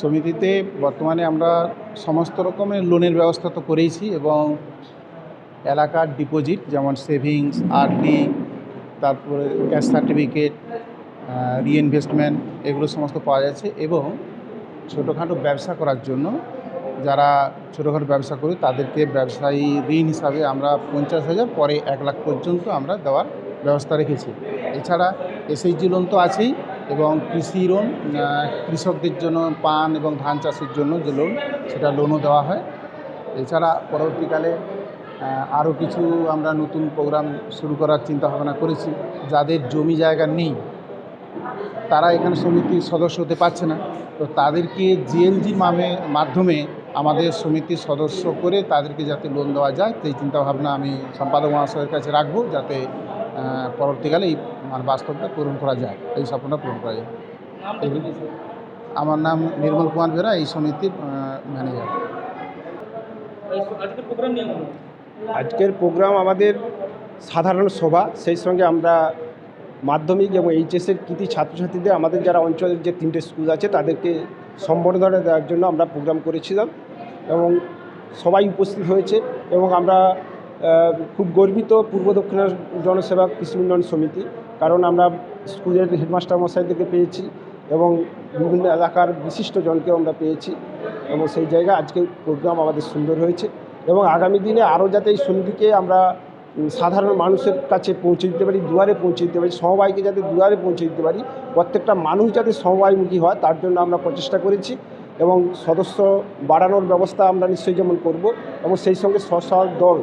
সমিতিতে বর্তমানে আমরা সমস্ত রকমের লোনের ব্যবস্থা তো করেইছি এবং এলাকার ডিপোজিট যেমন সেভিংস, আরডি, তারপরে ক্যাশ সার্টিফিকেট রিইনভেস্টমেন্ট এগুলো সমস্ত পাওয়া যাচ্ছে এবং ছোটোখাটো ব্যবসা করার জন্য যারা ছোটোখাটো ব্যবসা করে তাদেরকে ব্যবসায়ী ঋণ হিসাবে আমরা পঞ্চাশ হাজার, পরে এক লাখ পর্যন্ত আমরা দেওয়ার ব্যবস্থা রেখেছি। এছাড়া এসএইচজি লোন তো আছেই। এবং কৃষি লোন কৃষকদের জন্য পান এবং ধান চাষের জন্য যে লোন, সেটা লোনও দেওয়া হয়। এছাড়া পরবর্তীকালে আরও কিছু আমরা নতুন প্রোগ্রাম শুরু করার চিন্তা ভাবনা করেছি। যাদের জমি জায়গা নেই, তারা এখানে সমিতির সদস্য হতে পারছে না। তো তাদেরকে জিএলজি মামে, মাধ্যমে আমাদের সমিতির সদস্য করে তাদেরকে যাতে লোন দেওয়া যায়, সেই চিন্তাভাবনা আমি সম্পাদক মহাশয়ের কাছে রাখব, যাতে পরবর্তীকালে এই মানে বাস্তবটা পূরণ করা যায়, এই স্বপ্নটা পূরণ করা যায়। আমার নাম নির্মল কুমার বেরা এই সমিতির ম্যানেজার। আজকের প্রোগ্রাম আমাদের সাধারণ সভা, সেই সঙ্গে আমরা মাধ্যমিক এবং এইচএসের কৃতি ছাত্রছাত্রীদের, আমাদের যারা অঞ্চলের যে তিনটে স্কুল আছে, তাদেরকে সম্বর্ধনা দেওয়ার জন্য আমরা প্রোগ্রাম করেছিলাম এবং সবাই উপস্থিত হয়েছে এবং আমরা খুব গর্বিত পূর্ব দক্ষিণার জনসেবা কৃষি উন্নয়ন সমিতি, কারণ আমরা স্কুলের হেডমাস্টার মশাইদেরকে পেয়েছি এবং বিভিন্ন এলাকার বিশিষ্ট জনকেও আমরা পেয়েছি এবং সেই জায়গায় আজকে প্রোগ্রাম আমাদের সুন্দর হয়েছে এবং আগামী দিনে আরও যাতে এই সমিতিকে আমরা সাধারণ মানুষের কাছে পৌঁছে দিতে পারি, দুয়ারে পৌঁছে দিতে পারি, সমবায়কে যাতে দুয়ারে পৌঁছে দিতে পারি, প্রত্যেকটা মানুষ যাতে সমবায়মুখী হয় তার জন্য আমরা প্রচেষ্টা করেছি এবং সদস্য বাড়ানোর ব্যবস্থা আমরা নিশ্চয়ই যেমন করব এবং সেই সঙ্গে স্বসহায়ক দল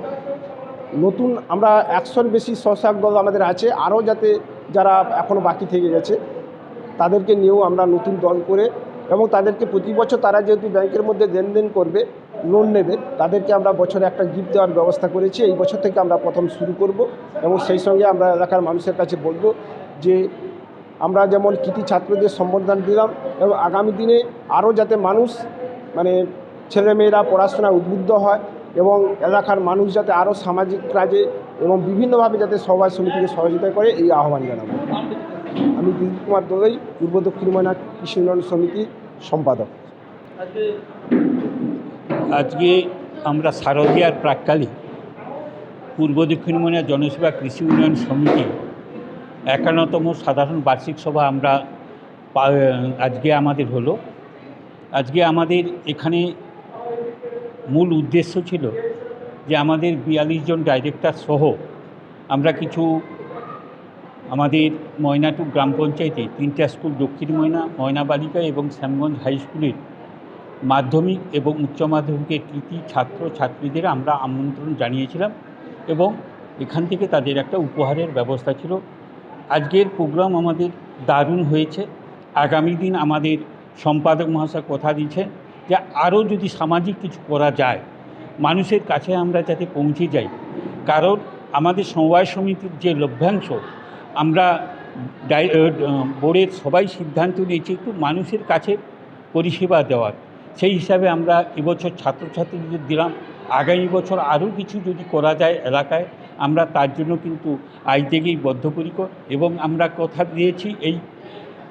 নতুন আমরা একশোর বেশি স্বসহায়ক দল আমাদের আছে। আরও যাতে যারা এখনও বাকি থেকে গেছে, তাদেরকে নিয়েও আমরা নতুন দল করে এবং তাদেরকে প্রতি বছর তারা যেহেতু ব্যাংকের মধ্যে লেনদেন করবে লোন নেবে, তাদেরকে আমরা বছরে একটা গিফট দেওয়ার ব্যবস্থা করেছি। এই বছর থেকে আমরা প্রথম শুরু করব এবং সেই সঙ্গে আমরা এলাকার মানুষের কাছে বলব যে, আমরা যেমন কৃতি ছাত্রদের সম্বোধন দিলাম এবং আগামী দিনে আরও যাতে মানুষ মানে ছেলেমেয়েরা পড়াশোনায় উদ্বুদ্ধ হয় এবং এলাকার মানুষ যাতে আরও সামাজিক কাজে এবং বিভিন্নভাবে যাতে সবাই সমিতিকে সহযোগিতা করে, এই আহ্বান জানাব। আমি দিলীপ কুমার দোলই পূর্ব দক্ষিণ ময়না কৃষি উন্নয়ন সমিতির সম্পাদক। আজকে আমরা শারদীয়ার প্রাককালে পূর্ব দক্ষিণ মনে জনসেবা কৃষি উন্নয়ন সমিতি একান্নতম সাধারণ বার্ষিক সভা আমরা আজকে আমাদের হলো। আজকে আমাদের এখানে মূল উদ্দেশ্য ছিল যে আমাদের বিয়াল্লিশ জন ডাইরেক্টর সহ আমরা কিছু আমাদের ময়নাটু গ্রাম পঞ্চায়েতে তিনটা স্কুল দক্ষিণ ময়না ময়না বালিকা এবং শ্যামগঞ্জ হাই স্কুলের মাধ্যমিক এবং উচ্চ মাধ্যমিকের কৃতি ছাত্র ছাত্রীদের আমরা আমন্ত্রণ জানিয়েছিলাম এবং এখান থেকে তাদের একটা উপহারের ব্যবস্থা ছিল। আজকের প্রোগ্রাম আমাদের দারুণ হয়েছে। আগামী দিন আমাদের সম্পাদক মহাশয় কথা দিচ্ছেন। যে আরও যদি সামাজিক কিছু করা যায়, মানুষের কাছে আমরা যাতে পৌঁছে যাই। কারণ আমাদের সমবায় সমিতির যে লভ্যাংশ, আমরা বোর্ডের সবাই সিদ্ধান্ত নিয়েছি একটু মানুষের কাছে পরিষেবা দেওয়ার। সেই হিসাবে আমরা এবছর ছাত্রছাত্রীদের দিলাম। আগামী বছর আরও কিছু যদি করা যায় এলাকায়, আমরা তার জন্য কিন্তু আজ থেকেই বদ্ধপরিকর এবং আমরা কথা দিয়েছি এই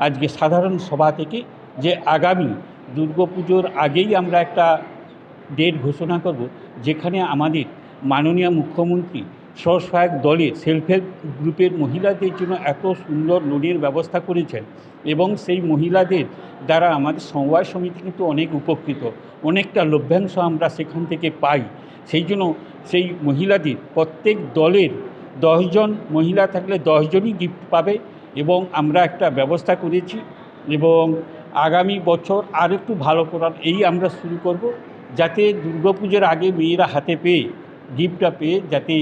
আজকে সাধারণ সভা থেকে যে আগামী দুর্গাপুজোর আগেই আমরা একটা ডেট ঘোষণা করব, যেখানে আমাদের মাননীয় মুখ্যমন্ত্রী স্বসহায়ক দলের সেলফ হেল্প গ্রুপের মহিলাদের জন্য এত সুন্দর লোনের ব্যবস্থা করেছেন এবং সেই মহিলাদের দ্বারা আমাদের সমবায় সমিতি কিন্তু অনেক উপকৃত, অনেকটা লভ্যাংশ আমরা সেখান থেকে পাই। সেই জন্য সেই মহিলাদের প্রত্যেক দলের দশজন মহিলা থাকলে দশজনই গিফট পাবে এবং আমরা একটা ব্যবস্থা করেছি এবং আগামী বছর আর একটু ভালো করার এই আমরা শুরু করব, যাতে দুর্গাপুজোর আগে মেয়েরা হাতে পেয়ে গিফটটা পেয়ে যাতে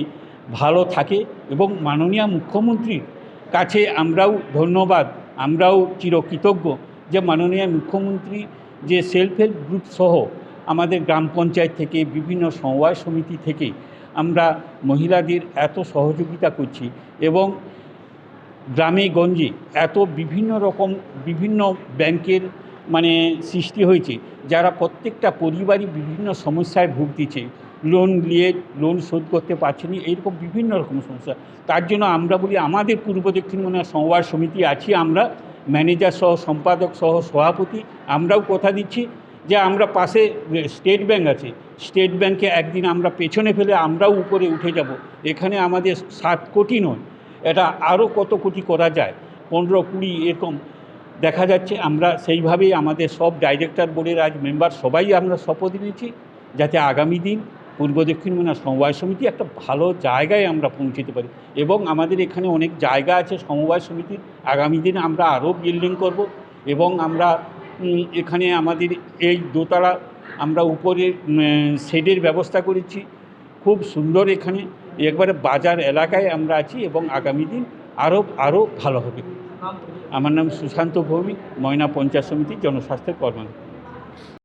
ভালো থাকে এবং মাননীয় মুখ্যমন্ত্রীর কাছে আমরাও ধন্যবাদ, আমরাও চিরকৃতজ্ঞ যে মাননীয় মুখ্যমন্ত্রী যে সেলফ হেল্প গ্রুপ সহ আমাদের গ্রাম পঞ্চায়েত থেকে, বিভিন্ন সমবায় সমিতি থেকে আমরা মহিলাদের এত সহযোগিতা করছি এবং গ্রামে গঞ্জে এত বিভিন্ন রকম, বিভিন্ন ব্যাংকের মানে সৃষ্টি হয়েছে, যারা প্রত্যেকটা পরিবারই বিভিন্ন সমস্যায় ভুগতেছে। লোন নিয়ে লোন শোধ করতে পারছে না, এইরকম বিভিন্ন রকম সমস্যা। তার জন্য আমরা বলি, আমাদের পূর্ব দক্ষিণ মনে সমবায় সমিতি আছি আমরা, ম্যানেজার সহ, সম্পাদক সহ, সভাপতি, আমরাও কথা দিচ্ছি যে আমরা পাশে স্টেট ব্যাংক আছে। স্টেট ব্যাংকে একদিন আমরা পেছনে ফেলে আমরাও উপরে উঠে যাব। এখানে আমাদের সাত কোটি নয় এটা আরও কত কোটি করা যায়? পনেরো, কুড়ি এরকম দেখা যাচ্ছে আমরা সেইভাবেই আমাদের সব ডাইরেক্টর বোর্ডের আজ মেম্বার সবাই আমরা শপথ নিয়েছি যাতে আগামী দিন পূর্ব দক্ষিণ মনা সমবায় সমিতি একটা ভালো জায়গায় আমরা পৌঁছতে পারি এবং আমাদের এখানে অনেক জায়গা আছে সমবায় সমিতির। আগামী দিনে আমরা আরও বিল্ডিং করব এবং আমরা এখানে আমাদের এই দোতলা আমরা উপরে শেডের ব্যবস্থা করেছি। খুব সুন্দর এখানে। একবারে বাজার এলাকায় আমরা আছি এবং আগামী দিন আরও আরও ভালো হবে। আমার নাম সুশান্ত ভৌমিক, ময়না পঞ্চায়েত সমিতি জনস্বাস্থ্যের কর্মকর্তা।